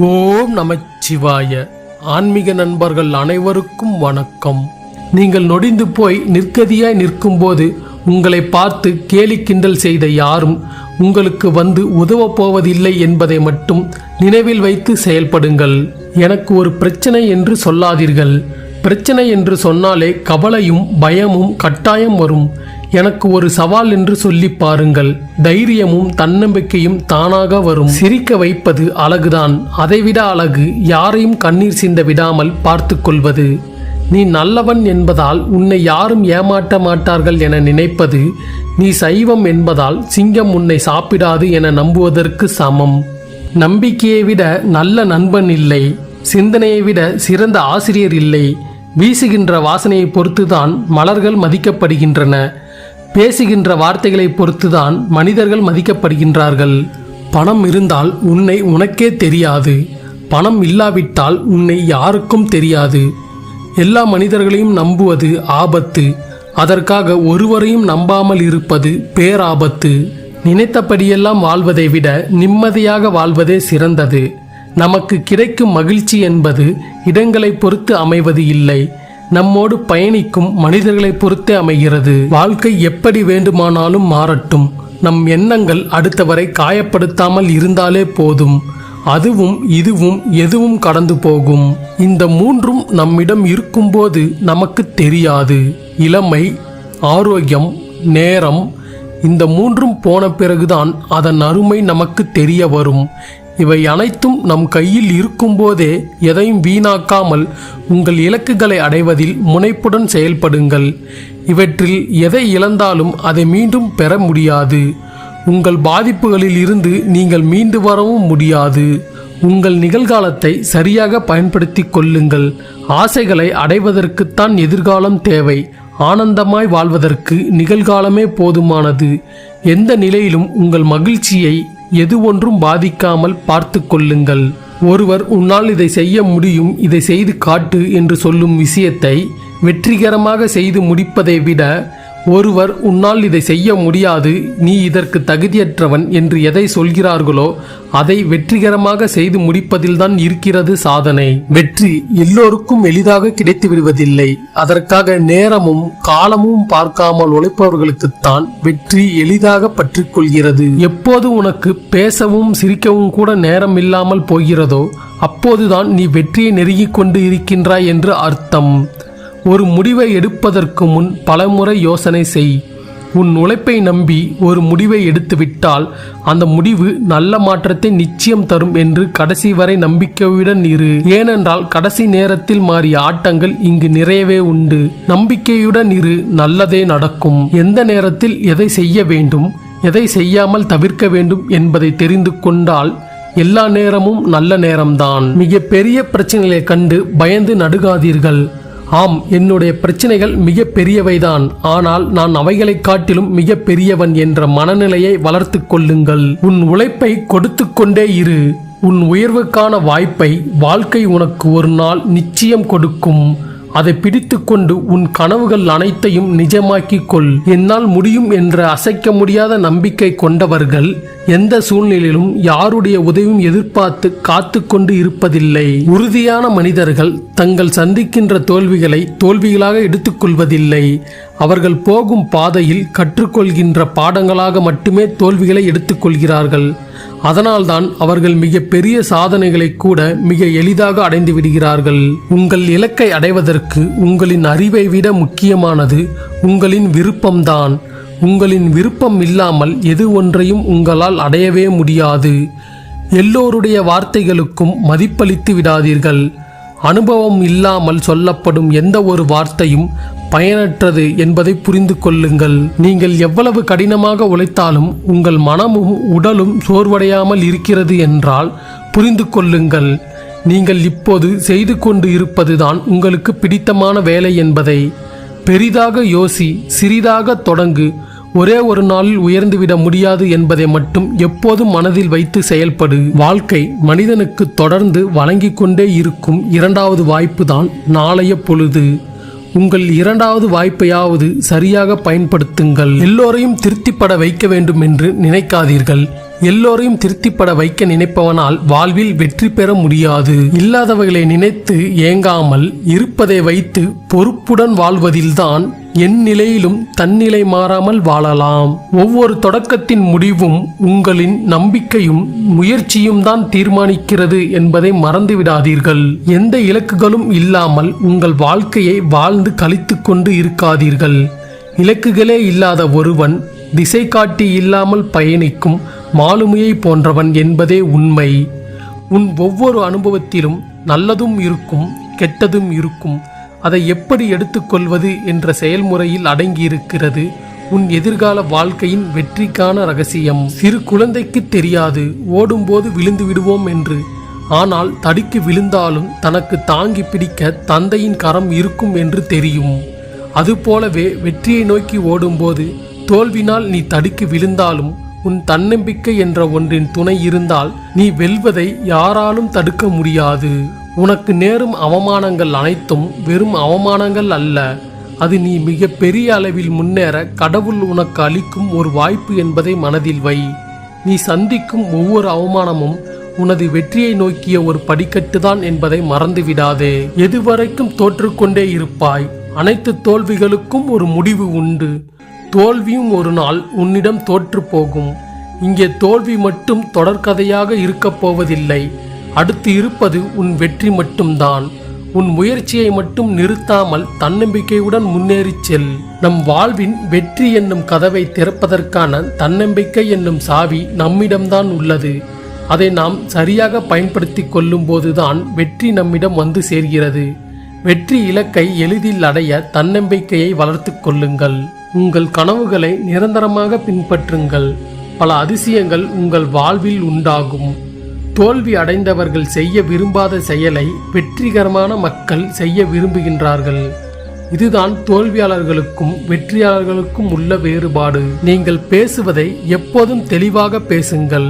ஓம் நமச்சிவாய. ஆன்மீக நண்பர்கள் அனைவருக்கும் வணக்கம். நீங்கள் நொடிந்து போய் நிற்கதியாய் நிற்கும்போது உங்களை பார்த்து கேலி கிண்டல் செய்த யாரும் உங்களுக்கு வந்து உதவப் போவதில்லை என்பதை மட்டும் நினைவில் வைத்து செயல்படுங்கள். எனக்கு ஒரு பிரச்சனை என்று சொல்லாதீர்கள். பிரச்சனை என்று சொன்னாலே கவலையும் பயமும் கட்டாயம் வரும். எனக்கு ஒரு சவால் என்று சொல்லி பாருங்கள். தைரியமும் தன்னம்பிக்கையும் தானாக வரும். சிரிக்க வைப்பது அழகுதான். அதைவிட அழகு யாரையும் கண்ணீர் சிந்த விடாமல் பார்த்து கொள்வது. நீ நல்லவன் என்பதால் உன்னை யாரும் ஏமாற்ற மாட்டார்கள் என நினைப்பது. நீ சைவம் என்பதால் சிங்கம் உன்னை சாப்பிடாது என நம்புவதற்கு சமம். நம்பிக்கையை விட நல்ல நண்பன் இல்லை. சிந்தனையை விட சிறந்த ஆசிரியர் இல்லை. வீசுகின்ற வாசனையை பொறுத்துதான் மலர்கள் மதிக்கப்படுகின்றன. பேசுகின்ற வார்த்தைகளை பொறுத்துதான் மனிதர்கள் மதிக்கப்படுகின்றார்கள். பணம் இருந்தால் உன்னை உனக்கே தெரியாது. பணம் இல்லாவிட்டால் உன்னை யாருக்கும் தெரியாது. எல்லா மனிதர்களையும் நம்புவது ஆபத்து. அதற்காக ஒருவரையும் நம்பாமல் இருப்பது பேராபத்து. நினைத்தபடியெல்லாம் வாழ்வதை விட நிம்மதியாக வாழ்வதே சிறந்தது. நமக்கு கிடைக்கும் மகிழ்ச்சி என்பது இடங்களை பொறுத்து அமைவது இல்லை. நம்மோடு பயணிக்கும் மனிதர்களை பொறுத்தே அமைகிறது. வாழ்க்கை எப்படி வேண்டுமானாலும் மாறட்டும். நம் எண்ணங்கள் அடுத்தவரை காயப்படுத்தாமல் இருந்தாலே போதும். அதுவும் இதுவும் எதுவும் கடந்து போகும். இந்த மூன்றும் நம்மிடம் இருக்கும்போது நமக்கு தெரியாது. இளமை ஆரோக்கியம் நேரம் இந்த மூன்றும் போன பிறகுதான் அதன் அருமை நமக்கு தெரிய வரும். இவை அனைத்தும் நம் கையில் இருக்கும்போதே எதையும் வீணாக்காமல் உங்கள் இலக்குகளை அடைவதில் முனைப்புடன் செயல்படுங்கள். இவற்றில் எதை இழந்தாலும் அதை மீண்டும் பெற முடியாது. உங்கள் பாதிப்புகளில் இருந்து நீங்கள் மீண்டு வரவும் முடியாது. உங்கள் நிகழ்காலத்தை சரியாக பயன்படுத்திக் கொள்ளுங்கள். ஆசைகளை அடைவதற்குத்தான் எதிர்காலம் தேவை. ஆனந்தமாய் வாழ்வதற்கு நிகழ்காலமே போதுமானது. எந்த நிலையிலும் உங்கள் மகிழ்ச்சியை எது ஒன்றும் பாதிக்காமல் பார்த்து கொள்ளுங்கள். ஒருவர் உன்னால் இதை செய்ய முடியும் இதை செய்து காட்டு என்று சொல்லும் விஷயத்தை வெற்றிகரமாக செய்து முடிப்பதை விட ஒருவர் உன்னால் இதை செய்ய முடியாது நீ இதற்கு தகுதியற்றவன் என்று எதை சொல்கிறார்களோ அதை வெற்றிகரமாக செய்து முடிப்பதில்தான் இருக்கிறது சாதனை. வெற்றி எல்லோருக்கும் எளிதாக கிடைத்து விடுவதில்லை அதற்காக நேரமும் காலமும் பார்க்காமல் உழைப்பவர்களுக்குத்தான் வெற்றி எளிதாக பற்றிக் கொள்கிறது எப்போது உனக்கு பேசவும் சிரிக்கவும் கூட நேரம் இல்லாமல் போகிறதோ அப்போதுதான் நீ வெற்றியை நெருங்கிக் கொண்டு இருக்கின்றாய் என்று அர்த்தம். ஒரு முடிவை எடுப்பதற்கு முன் பலமுறை யோசனை செய். உன் உழைப்பை நம்பி ஒரு முடிவை எடுத்துவிட்டால் அந்த முடிவு நல்ல மாற்றத்தை நிச்சயம் தரும் என்று கடைசி வரை நம்பிக்கையுடன் இரு. ஏனென்றால் கடைசி நேரத்தில் மாறிய ஆட்டங்கள் இங்கு நிறையவே உண்டு. நம்பிக்கையுடன் இரு நல்லதே நடக்கும். எந்த நேரத்தில் எதை செய்ய வேண்டும் எதை செய்யாமல் தவிர்க்க வேண்டும் என்பதை தெரிந்து கொண்டால் எல்லா நேரமும் நல்ல நேரம்தான். மிக பெரிய பிரச்சனைகளை கண்டு பயந்து நடுகாதீர்கள். ஆம் என்னுடைய பிரச்சனைகள் மிக பெரியவைதான் ஆனால் நான் அவைகளைக் காட்டிலும் மிக பெரியவன் என்ற மனநிலையை வளர்த்து கொள்ளுங்கள். உன் உழைப்பை கொடுத்து கொண்டே இரு. உன் உயர்வுக்கான வாய்ப்பை வாழ்க்கை உனக்கு ஒரு நாள் நிச்சயம் கொடுக்கும். அதை பிடித்துக்கொண்டு உன் கனவுகள் அனைத்தையும் நிஜமாக்கிக் கொள் என்னால் முடியும் என்ற அசைக்க முடியாத நம்பிக்கை கொண்டவர்கள் எந்த சூழ்நிலையிலும் யாருடைய உதவியும் எதிர்பார்த்து காத்து கொண்டு இருப்பதில்லை. உறுதியான மனிதர்கள் தங்கள் சந்திக்கின்ற தோல்விகளை தோல்விகளாக எடுத்துக்கொள்வதில்லை. அவர்கள் போகும் பாதையில் கற்றுக்கொள்கின்ற பாடங்களாக மட்டுமே தோல்விகளை எடுத்துக்கொள்கிறார்கள். அதனால்தான் அவர்கள் மிக பெரிய சாதனைகளை கூட மிக எளிதாக அடைந்து விடுகிறார்கள். உங்கள் இலக்கை அடைவதற்கு உங்களின் அறிவை விட முக்கியமானது உங்களின் விருப்பம்தான். உங்களின் விருப்பம் இல்லாமல் எது ஒன்றையும் உங்களால் அடையவே முடியாது. எல்லோருடைய வார்த்தைகளுக்கும் மதிப்பளித்து விடாதீர்கள். அனுபவம் இல்லாமல் சொல்லப்படும் எந்த ஒரு வார்த்தையும் பயனற்றது என்பதை புரிந்து கொள்ளுங்கள். நீங்கள் எவ்வளவு கடினமாக உழைத்தாலும் உங்கள் மனமும் உடலும் சோர்வடையாமல் இருக்கிறது என்றால் புரிந்து கொள்ளுங்கள். நீங்கள் இப்போது செய்து கொண்டு இருப்பதுதான் உங்களுக்கு பிடித்தமான வேலை என்பதை. பெரிதாக யோசி சிறிதாக தொடங்கு ஒரே ஒரு நாளில் உயர்ந்துவிட முடியாது என்பதை மட்டும் எப்போதும் மனதில் வைத்து செயல்படு. வாழ்க்கை மனிதனுக்கு தொடர்ந்து வழங்கிக் கொண்டே இருக்கும் இரண்டாவது வாய்ப்பு தான் நாளைய பொழுது. உங்கள் இரண்டாவது வாய்ப்பையாவது சரியாக பயன்படுத்துங்கள். எல்லோரையும் திருப்திப்பட வைக்க வேண்டும் என்று நினைக்காதீர்கள். எல்லோரையும் திருப்திப்பட வைக்க நினைப்பவனால் வாழ்வில் வெற்றி பெற முடியாது. இல்லாதவைகளை நினைத்து ஏங்காமல் இருப்பதை வைத்து பொறுப்புடன் வாழ்வதில்தான் என் நிலையிலும் தன்னிலை மாறாமல் வாழலாம். ஒவ்வொரு தொடக்கத்தின் முடிவும் உங்களின் நம்பிக்கையும் முயற்சியும் தான் தீர்மானிக்கிறது என்பதை மறந்து விடாதீர்கள். எந்த இலக்குகளும் இல்லாமல் உங்கள் வாழ்க்கையை வாழ்ந்து கழித்து கொண்டு இருக்காதீர்கள். இலக்குகளே இல்லாத ஒருவன் திசை காட்டி இல்லாமல் பயணிக்கும் மாலுமியை போன்றவன் என்பதே உண்மை. உன் ஒவ்வொரு அனுபவத்திலும் நல்லதும் இருக்கும் கெட்டதும் இருக்கும். அதை எப்படி எடுத்துக்கொள்வது என்ற செயல்முறையில் அடங்கியிருக்கிறது. உன் எதிர்கால வாழ்க்கையின் வெற்றிக்கான ரகசியம். சிறு குழந்தைக்கு தெரியாது ஓடும்போது விழுந்து விடுவோம் என்று. ஆனால் தடிக்கு விழுந்தாலும் தனக்கு தாங்கி பிடிக்க தந்தையின் கரம் இருக்கும் என்று தெரியும். அதுபோலவே வெற்றியை நோக்கி ஓடும்போது தோல்வினால் நீ தடுக்கி விழுந்தாலும் உன் தன்னம்பிக்கை என்ற ஒன்றின் துணை இருந்தால் நீ வெல்வதை யாராலும் தடுக்க முடியாது. உனக்கு நேரும் அவமானங்கள் அனைத்தும் வெறும் அவமானங்கள் அல்ல. அது நீ மிக பெரிய அளவில் முன்னேற கடவுள் உனக்கு அளிக்கும் ஒரு வாய்ப்பு என்பதை மனதில் வை. நீ சந்திக்கும் ஒவ்வொரு அவமானமும் உனது வெற்றியை நோக்கிய ஒரு படிக்கட்டுதான் என்பதை மறந்துவிடாதே. எதுவரைக்கும் தோற்றுக்கொண்டே இருப்பாய். அனைத்து தோல்விகளுக்கும் ஒரு முடிவு உண்டு. தோல்வியும் ஒரு நாள் உன்னிடம் தோற்று போகும் இங்கே தோல்வி மட்டும் தொடர்கதையாக இருக்கப் போவதில்லை. அடுத்து இருப்பது உன் வெற்றி மட்டும்தான். உன் முயற்சியை மட்டும் நிறுத்தாமல் தன்னம்பிக்கையுடன் முன்னேறிச் செல். நம் வாழ்வின் வெற்றி என்னும் கதவை திறப்பதற்கான தன்னம்பிக்கை என்னும் சாவி நம்மிடம்தான் உள்ளது. அதை நாம் சரியாக பயன்படுத்தி கொள்ளும் போதுதான் வெற்றி நம்மிடம் வந்து சேர்கிறது. வெற்றி இலக்கை எளிதில் அடைய தன்னம்பிக்கையை வளர்த்து கொள்ளுங்கள். உங்கள் கனவுகளை நிரந்தரமாக பின்பற்றுங்கள். பல அதிசயங்கள் உங்கள் வாழ்வில் உண்டாகும். தோல்வி அடைந்தவர்கள் செய்ய விரும்பாத செயலை வெற்றிகரமான மக்கள் செய்ய விரும்புகின்றார்கள். இதுதான் தோல்வியாளர்களுக்கும் வெற்றியாளர்களுக்கும் உள்ள வேறுபாடு. நீங்கள் பேசுவதை எப்போதும் தெளிவாக பேசுங்கள்.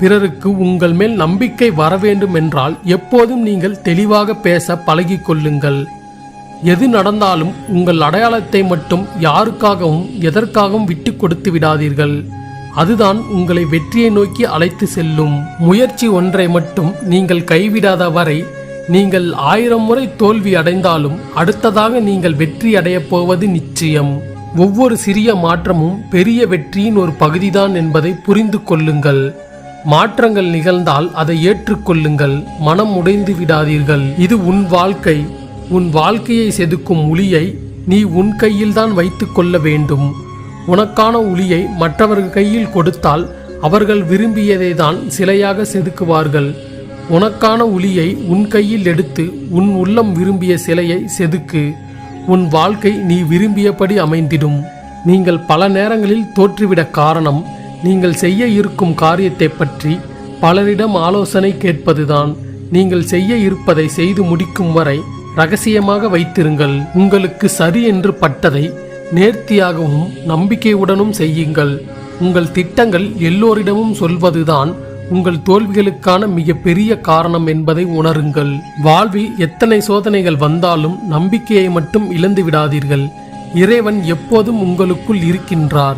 பிறருக்கு உங்கள் மேல் நம்பிக்கை வர வேண்டும் என்றால் எப்போதும் நீங்கள் தெளிவாக பேச பழகிக்கொள்ளுங்கள் எது நடந்தாலும் உங்கள் அடையாளத்தை மட்டும் யாருக்காகவும் எதற்காகவும் விட்டு கொடுத்து விடாதீர்கள். அதுதான் உங்களை வெற்றியை நோக்கி அழைத்து செல்லும். முயற்சி ஒன்றை மட்டும் நீங்கள் கைவிடாத வரை நீங்கள் ஆயிரம் முறை தோல்வி அடைந்தாலும் அடுத்ததாக நீங்கள் வெற்றி அடையப் போவது நிச்சயம். ஒவ்வொரு சிறிய மாற்றமும் பெரிய வெற்றியின் ஒரு பகுதிதான் என்பதை புரிந்து கொள்ளுங்கள். மாற்றங்கள் நிகழ்ந்தால் அதை ஏற்றுக்கொள்ளுங்கள். மனம் உடைந்து விடாதீர்கள். இது உன் வாழ்க்கை. உன் வாழ்க்கையை செதுக்கும் ஒளியை நீ உன் கையில்தான் வைத்துக் கொள்ள வேண்டும். உனக்கான உளியை மற்றவர்கள் கையில் கொடுத்தால் அவர்கள் விரும்பியதை தான் சிலையாக செதுக்குவார்கள். உனக்கான உளியை உன் கையில் எடுத்து உன் உள்ளம் விரும்பிய சிலையை செதுக்கு. உன் வாழ்க்கை நீ விரும்பியபடி அமைந்திடும். நீங்கள் பல நேரங்களில் தோற்றுவிட காரணம் நீங்கள் செய்ய இருக்கும் காரியத்தை பற்றி பலரிடம் ஆலோசனை கேட்பதுதான். நீங்கள் செய்ய இருப்பதை செய்து முடிக்கும் வரை ரகசியமாக வைத்திருங்கள். உங்களுக்கு சரி என்று பட்டதை நேர்த்தியாகவும் நம்பிக்கையுடனும் செய்யுங்கள். உங்கள் திட்டங்கள் எல்லோரிடமும் சொல்வதுதான் உங்கள் தோல்விகளுக்கான மிக பெரிய காரணம் என்பதை உணருங்கள். வாழ்வில் எத்தனை சோதனைகள் வந்தாலும் நம்பிக்கையை மட்டும் இழந்து விடாதீர்கள். இறைவன் எப்போதும் உங்களுக்குள் இருக்கின்றார்.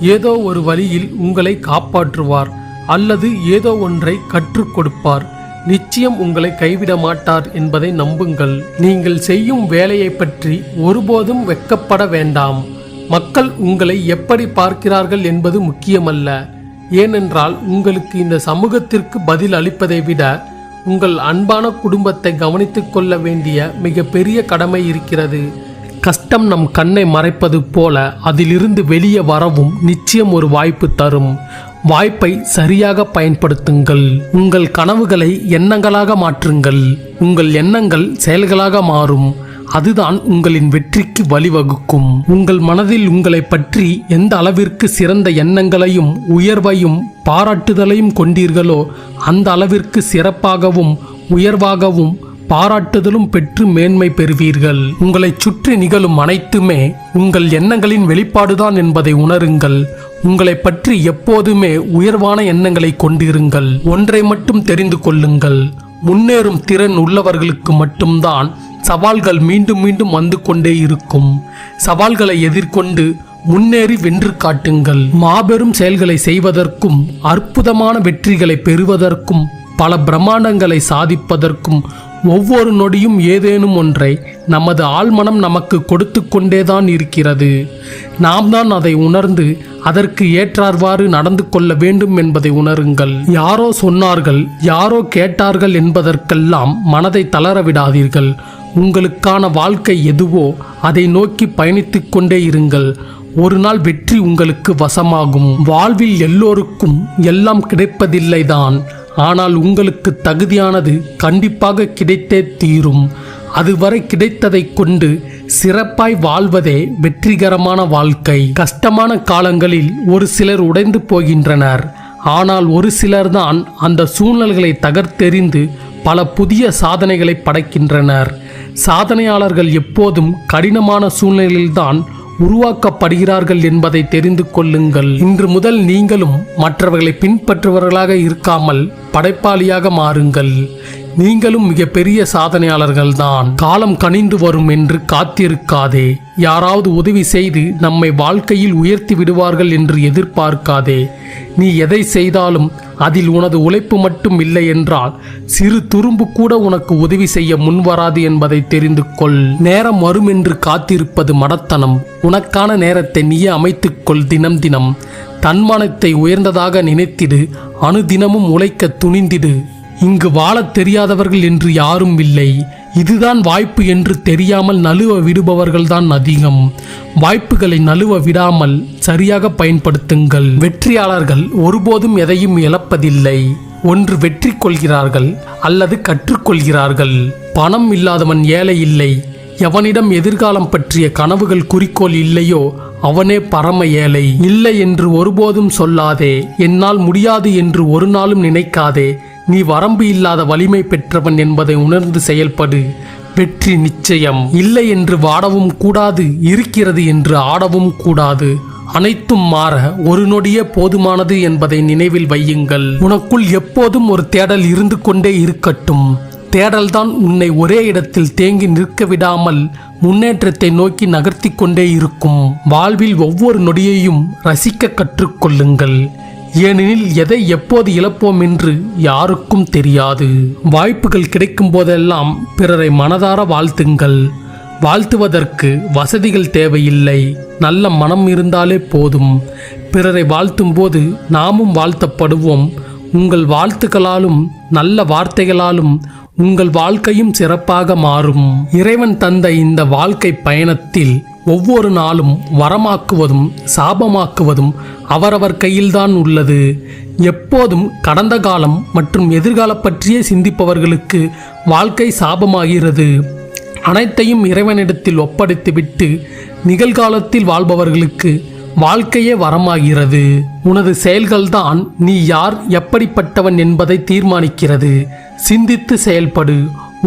ஏதோ ஒரு வழியில் உங்களை காப்பாற்றுவார் அல்லது ஏதோ ஒன்றை கற்றுக் கொடுப்பார். நிச்சயம் உங்களை கைவிட மாட்டார் என்பதை நம்புங்கள். நீங்கள் செய்யும் வேலையை பற்றி ஒருபோதும் வெட்கப்பட வேண்டாம். மக்கள் உங்களை எப்படி பார்க்கிறார்கள் என்பது முக்கியமல்ல. ஏனென்றால் உங்களுக்கு இந்த சமூகத்திற்கு பதில் அளிப்பதை விட உங்கள் அன்பான குடும்பத்தை கவனித்துக் கொள்ள வேண்டிய மிக பெரிய கடமை இருக்கிறது. கஷ்டம் நம் கண்ணை மறைப்பது போல அதிலிருந்து வெளியே வரவும் நிச்சயம் ஒரு வாய்ப்பு தரும். வாய்ப்பை சரியாக பயன்படுத்துங்கள். உங்கள் கனவுகளை எண்ணங்களாக மாற்றுங்கள். உங்கள் எண்ணங்கள் செயல்களாக மாறும். அதுதான் உங்களின் வெற்றிக்கு வழிவகுக்கும். உங்கள் மனதில் உங்களை பற்றி எந்த அளவிற்கு சிறந்த எண்ணங்களையும் உயர்வையும் பாராட்டுதலையும் கொண்டீர்களோ அந்த அளவிற்கு சிறப்பாகவும் உயர்வாகவும் பாராட்டுதலும் பெற்று மேன்மை பெறுவீர்கள். உங்களைச் சுற்றி நிகழும் அனைத்துமே உங்கள் எண்ணங்களின் வெளிப்பாடுதான் என்பதை உணருங்கள். உங்களை பற்றி எப்போதுமே உயர்வான எண்ணங்களை கொண்டிருங்கள். ஒன்றை மட்டும் தெரிந்து கொள்ளுங்கள். முன்னேறும் திறன் உள்ளவர்களுக்கு மட்டும்தான் சவால்கள் மீண்டும் மீண்டும் வந்து கொண்டே இருக்கும். சவால்களை எதிர்கொண்டு முன்னேறி வென்று காட்டுங்கள். மாபெரும் செயல்களை செய்வதற்கும் அற்புதமான வெற்றிகளை பெறுவதற்கும் பல பிரம்மாண்டங்களை சாதிப்பதற்கும் ஒவ்வொரு நொடியும் ஏதேனும் ஒன்றை நமது ஆழ்மனம் நமக்கு கொடுத்து கொண்டேதான் இருக்கிறது. நாம் தான் அதை உணர்ந்து அதற்கு ஏற்றார்வாறு நடந்து கொள்ள வேண்டும் என்பதை உணருங்கள். யாரோ சொன்னார்கள் யாரோ கேட்டார்கள் என்பதற்கெல்லாம் மனதை தளர விடாதீர்கள் உங்களுக்கான வாழ்க்கை எதுவோ அதை நோக்கி பயணித்துக் கொண்டே இருங்கள். ஒரு நாள் வெற்றி உங்களுக்கு வசமாகும். வாழ்வில் எல்லோருக்கும் எல்லாம் கிடைப்பதில்லைதான். ஆனால் உங்களுக்கு தகுதியானது கண்டிப்பாக கிடைத்தே தீரும். அதுவரை கிடைத்ததை கொண்டு சிறப்பாய் வாழ்வதே வெற்றிகரமான வாழ்க்கை. கஷ்டமான காலங்களில் ஒரு சிலர் உடைந்து போகின்றனர். ஆனால் ஒரு சிலர்தான் அந்த சூழ்நிலைகளை தகர்த்தெறிந்து பல புதிய சாதனைகளை படைக்கின்றனர். சாதனையாளர்கள் எப்போதும் கடினமான சூழ்நிலையில்தான் உருவாக்கப்படுகிறார்கள் என்பதை தெரிந்து கொள்ளுங்கள். இன்று முதல் நீங்களும் மற்றவர்களை பின்பற்றுபவர்களாக இருக்காமல் படைப்பாளியாக மாறுங்கள். நீங்களும் மிகப்பெரிய சாதனையாளர்கள்தான். காலம் கனிந்து வரும் என்று காத்திருக்காதே. யாராவது உதவி செய்து நம்மை வாழ்க்கையில் உயர்த்தி விடுவார்கள் என்று எதிர்பார்க்காதே. நீ எதை செய்தாலும் அதில் உனது உழைப்பு மட்டும் இல்லை என்றால் சிறு துரும்பு கூட உனக்கு உதவி செய்ய முன்வராது என்பதை தெரிந்து கொள். நேரம் வரும் என்று காத்திருப்பது மடத்தனம். உனக்கான நேரத்தை நீயே அமைத்துக்கொள் தினம் தினம். தன்மானத்தை உயர்ந்ததாக நினைத்திடு அனுதினமும் உழைக்க துணிந்திடு. இங்கு வாழத் தெரியாதவர்கள் என்று யாரும் இல்லை. இதுதான் வாய்ப்பு என்று தெரியாமல் நழுவ விடுபவர்கள்தான் அதிகம். வாய்ப்புகளை நழுவ விடாமல் சரியாக பயன்படுத்துங்கள். வெற்றியாளர்கள் ஒருபோதும் எதையும் இழப்பதில்லை. ஒன்று வெற்றி கொள்கிறார்கள் அல்லது கற்றுக்கொள்கிறார்கள் பணம் இல்லாதவன் ஏழை இல்லை. எவனிடம் எதிர்காலம் பற்றிய கனவுகள் குறிக்கோள் இல்லையோ அவனே பரம ஏழை. இல்லை என்று ஒருபோதும் சொல்லாதே. என்னால் முடியாது என்று ஒரு நாளும் நினைக்காதே. நீ வரம்பு இல்லாத வலிமை பெற்றவன் என்பதை உணர்ந்து செயல்படு. வெற்றி நிச்சயம். இல்லை என்று வாடவும் கூடாது இருக்கிறது என்று ஆடவும் கூடாது. அனைத்தும் மாற ஒரு நொடியே போதுமானது என்பதை நினைவில் வையுங்கள். உனக்குள் எப்போதும் ஒரு தேடல் இருந்து கொண்டே இருக்கட்டும். தேடல்தான் உன்னை ஒரே இடத்தில் தேங்கி நிற்க விடாமல் முன்னேற்றத்தை நோக்கி நகர்த்தி கொண்டே இருக்கும். வாழ்வில் ஒவ்வொரு நொடியையும் ரசிக்க கற்றுக்கொள்ளுங்கள் ஏனெனில் எதை எப்போது இழப்போம் என்று யாருக்கும் தெரியாது. வாய்ப்புகள் கிடைக்கும் போதெல்லாம் பிறரை மனதார வாழ்த்துங்கள். வாழ்த்துவதற்கு வசதிகள் தேவையில்லை. நல்ல மனம் இருந்தாலே போதும். பிறரை வாழ்த்தும் போது நாமும் வாழ்த்தப்படுவோம். உங்கள் வாழ்த்துக்களாலும் நல்ல வார்த்தைகளாலும் உங்கள் வாழ்க்கையும் சிறப்பாக மாறும். இறைவன் தந்த இந்த வாழ்க்கை பயணத்தில் ஒவ்வொரு நாளும் வரமாக்குவதும் சாபமாக்குவதும் அவரவர் கையில்தான் உள்ளது. எப்போதும் கடந்த காலம் மற்றும் எதிர்காலம் பற்றியே சிந்திப்பவர்களுக்கு வாழ்க்கை சாபமாகிறது. அனைத்தையும் இறைவனிடத்தில் ஒப்படைத்துவிட்டு நிகழ்காலத்தில் வாழ்பவர்களுக்கு வாழ்க்கையே வரமாகிறது. உனது செயல்கள்தான் நீ யார் எப்படிப்பட்டவன் என்பதை தீர்மானிக்கிறது. சிந்தித்து செயல்படு.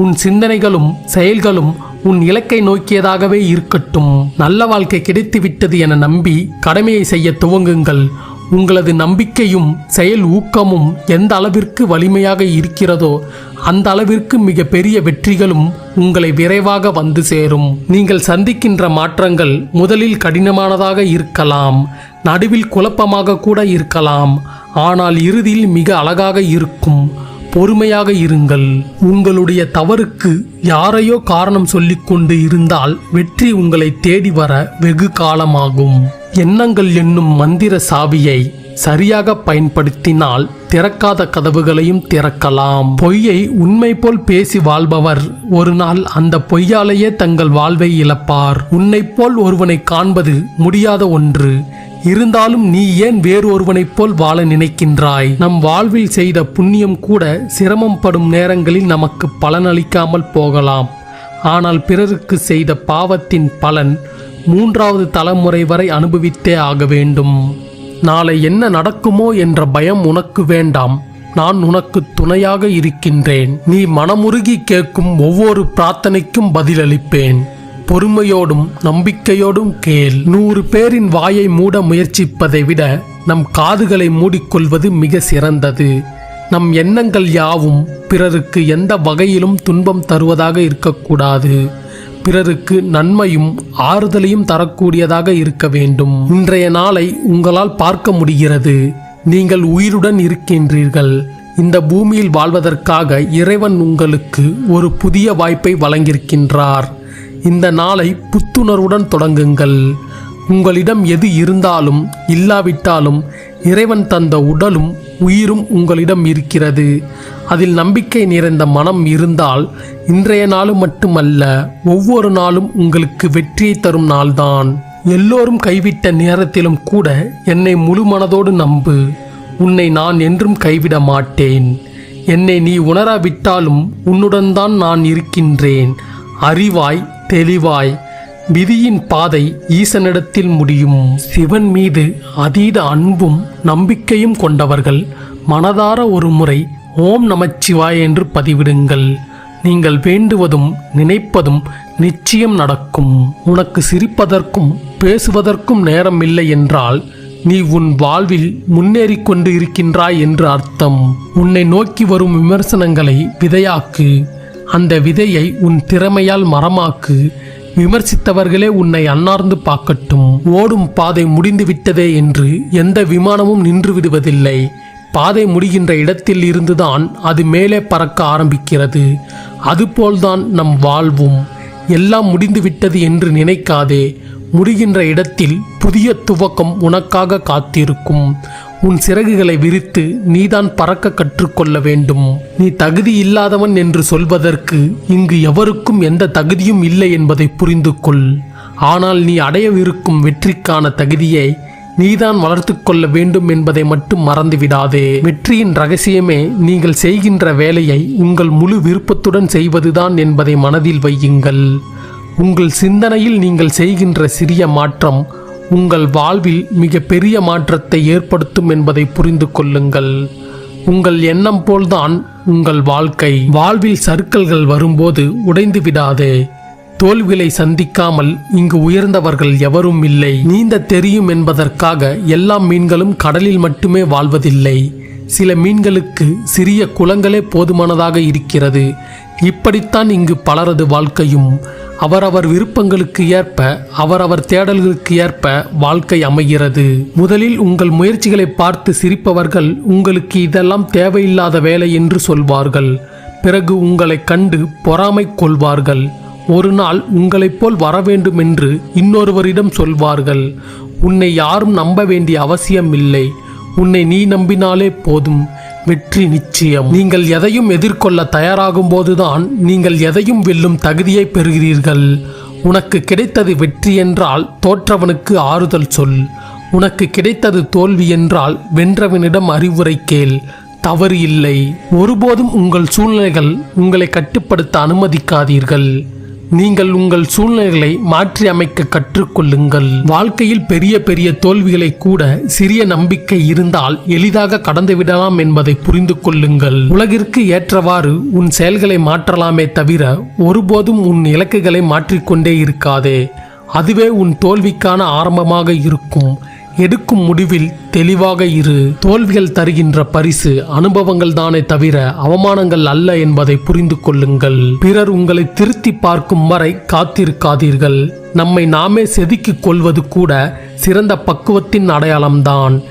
உன் சிந்தனைகளும் செயல்களும் உன் இலக்கை நோக்கியதாகவே இருக்கட்டும். நல்ல வாழ்க்கை கிடைத்துவிட்டது என நம்பி கடமையை செய்ய துவங்குங்கள். உங்களது நம்பிக்கையும் செயல் ஊக்கமும் எந்த அளவிற்கு வலிமையாக இருக்கிறதோ அந்த அளவிற்கு மிக பெரிய வெற்றிகளும் உங்களை விரைவாக வந்து சேரும். நீங்கள் சந்திக்கின்ற மாற்றங்கள் முதலில் கடினமானதாக இருக்கலாம். நடுவில் குழப்பமாக கூட இருக்கலாம். ஆனால் இறுதியில் மிக அழகாக இருக்கும். பொறுமையாக இருங்கள். உங்களுடைய தவறுக்கு யாரையோ காரணம் சொல்லிக் கொண்டு இருந்தால் வெற்றி உங்களை தேடி வர வெகு காலமாகும். எண்ணங்கள் என்னும் மந்திர சாவியை சரியாக பயன்படுத்தினால் திறக்காத கதவுகளையும் திறக்கலாம். பொய்யை உண்மை போல் பேசி வாழ்பவர் ஒரு நாள் அந்த பொய்யாலேயே தங்கள் வாழ்வை இழப்பார். உன்னைப் போல் ஒருவனை காண்பது முடியாத ஒன்று. இருந்தாலும் நீ ஏன் வேறு ஒருவனைப் போல் வாழ நினைக்கின்றாய்? நம் வாழ்வில் செய்த புண்ணியம் கூட சிரமம் படும் நேரங்களில் நமக்கு பலனளிக்காமல் போகலாம். ஆனால் பிறருக்கு செய்த பாவத்தின் பலன் மூன்றாவது தலைமுறை வரை அனுபவித்தே ஆக வேண்டும். நாளை என்ன நடக்குமோ என்ற பயம் உனக்கு வேண்டாம். நான் உனக்கு துணையாக இருக்கின்றேன். நீ மனமுருகி கேட்கும் ஒவ்வொரு பிரார்த்தனைக்கும் பதிலளிப்பேன். பொறுமையோடும் நம்பிக்கையோடும் கேள். நூறு பேரின் வாயை மூட முயற்சிப்பதை விட நம் காதுகளை மூடிக்கொள்வது மிக சிறந்தது. நம் எண்ணங்கள் யாவும் பிறருக்கு எந்த வகையிலும் துன்பம் தருவதாக இருக்கக்கூடாது. பிறருக்கு நன்மையும் ஆறுதலையும் தரக்கூடியதாக இருக்க வேண்டும். இன்றைய நாளை உங்களால் பார்க்க முடிகிறது. நீங்கள் உயிருடன் இருக்கின்றீர்கள். இந்த பூமியில் வாழ்வதற்காக இறைவன் உங்களுக்கு ஒரு புதிய வாய்ப்பை வழங்கியிருக்கின்றார். இந்த நாளை புத்துணர்வுடன் தொடங்குங்கள். உங்களிடம் எது இருந்தாலும் இல்லாவிட்டாலும் இறைவன் தந்த உடலும் உயிரும் உங்களிடம் இருக்கிறது. அதில் நம்பிக்கை நிறைந்த மனம் இருந்தால் இன்றைய நாளும் மட்டுமல்ல ஒவ்வொரு நாளும் உங்களுக்கு வெற்றியை தரும் நாள்தான். எல்லோரும் கைவிட்ட நேரத்திலும் கூட என்னை முழு மனதோடு நம்பு. உன்னை நான் என்றும் கைவிட மாட்டேன். என்னை நீ உணராவிட்டாலும் உன்னுடன் தான் நான் இருக்கின்றேன். அறிவாய் தெளிவாய் விதியின் பாதை ஈசனிடத்தில் முடியும். சிவன் மீது அதீத அன்பும் நம்பிக்கையும் கொண்டவர்கள் மனதார ஒரு முறை ஓம் நமச்சிவாய் என்று பதிவிடுங்கள். நீங்கள் வேண்டுவதும் நினைப்பதும் நிச்சயம் நடக்கும். உனக்கு சிரிப்பதற்கும் பேசுவதற்கும் நேரம் இல்லை என்றால் நீ உன் வாழ்வில் முன்னேறிக் கொண்டு இருக்கின்றாய் என்று அர்த்தம். உன்னை நோக்கி வரும் விமர்சனங்களை விதையாக்கு. அந்த விதையை உன் திறமையால் மரமாக்கு. விமர்சித்தவர்களே உன்னை அன்னார்ந்து பார்க்கட்டும். ஓடும் பாதை முடிந்து விட்டதே என்று எந்த விமானமும் நின்று விடுவதில்லை. பாதை முடிகின்ற இடத்தில் இருந்துதான் அது மேலே பறக்க ஆரம்பிக்கிறது. அதுபோல்தான் நம் வாழ்வும். எல்லாம் முடிந்து விட்டது என்று நினைக்காதே. முடிகின்ற இடத்தில் புதிய துவக்கம் உனக்காக காத்திருக்கும். உன் சிறகுகளை விரித்து நீதான் பறக்க கற்றுக்கொள்ள வேண்டும். நீ தகுதி இல்லாதவன் என்று சொல்வதற்கு இங்கு எவருக்கும் எந்த தகுதியும் இல்லை என்பதை புரிந்து கொள் ஆனால் நீ அடையவிருக்கும் வெற்றிக்கான தகுதியை நீதான் வளர்த்து கொள்ள வேண்டும் என்பதை மட்டும் மறந்துவிடாதே. வெற்றியின் ரகசியமே நீங்கள் செய்கின்ற வேலையை உங்கள் முழு விருப்பத்துடன் செய்வதுதான் என்பதை மனதில் வையுங்கள். உங்கள் சிந்தனையில் நீங்கள் செய்கின்ற சிறிய மாற்றம் உங்கள் வாழ்வில் மிக பெரிய மாற்றத்தை ஏற்படுத்தும் என்பதை புரிந்து கொள்ளுங்கள். உங்கள் எண்ணம் போல்தான் உங்கள் வாழ்க்கை. வாழ்வில் சறுக்கல்கள் வரும்போது உடைந்து விடாதே. தோல்விகளை சந்திக்காமல் இங்கு உயர்ந்தவர்கள் எவரும் இல்லை. நீந்த தெரியும் என்பதற்காக எல்லா மீன்களும் கடலில் மட்டுமே வாழ்வதில்லை. சில மீன்களுக்கு சிறிய குளங்களே போதுமானதாக இருக்கிறது. இப்படித்தான் இங்கு பலரது வாழ்க்கையும் அவரவர் விருப்பங்களுக்கு ஏற்ப அவரவர் தேடல்களுக்கு ஏற்ப வாழ்க்கை அமைகிறது. முதலில் உங்கள் முயற்சிகளை பார்த்து சிரிப்பவர்கள் உங்களுக்கு இதெல்லாம் தேவையில்லாத வேலை என்று சொல்வார்கள். பிறகு உங்களை கண்டு பொறாமை கொள்வார்கள். ஒரு நாள் உங்களைப் போல் வரவேண்டும் என்று இன்னொருவரிடம் சொல்வார்கள் உன்னை யாரும் நம்ப வேண்டிய அவசியம் இல்லை. உன்னை நீ நம்பினாலே போதும். வெற்றி நிச்சயம். நீங்கள் எதையும் எதிர்கொள்ள தயாராகும் போதுதான் நீங்கள் எதையும் வெல்லும் தகுதியை பெறுகிறீர்கள். உனக்கு கிடைத்தது வெற்றி என்றால் தோற்றவனுக்கு ஆறுதல் சொல். உனக்கு கிடைத்தது தோல்வி என்றால் வென்றவனிடம் அறிவுரை கேள். தவறு இல்லை. ஒருபோதும் உங்கள் சூழ்நிலைகள் உங்களை கட்டுப்படுத்த அனுமதிக்காதீர்கள். நீங்கள் உங்கள் சூழ்நிலைகளை மாற்றி அமைக்க கற்றுக்கொள்ளுங்கள். வாழ்க்கையில் பெரிய பெரிய தோல்விகளை கூட சிறிய நம்பிக்கை இருந்தால் எளிதாக கடந்துவிடலாம் என்பதை புரிந்து கொள்ளுங்கள். உலகிற்கு ஏற்றவாறு உன் செயல்களை மாற்றலாமே தவிர ஒருபோதும் உன் இலக்குகளை மாற்றிக்கொண்டே இருக்காதே. அதுவே உன் தோல்விக்கான ஆரம்பமாக இருக்கும். எடுக்கும் முடிவில் தெளிவாக இரு. தோல்விகள் தருகின்ற பரிசு அனுபவங்கள் தானே தவிர அவமானங்கள் அல்ல என்பதை புரிந்து கொள்ளுங்கள். பிறர் உங்களை திருத்தி பார்க்கும் வரை காத்திருக்காதீர்கள். நம்மை நாமே செதுக்கிக் கொள்வது கூட சிறந்த பக்குவத்தின் அடையாளம்தான்.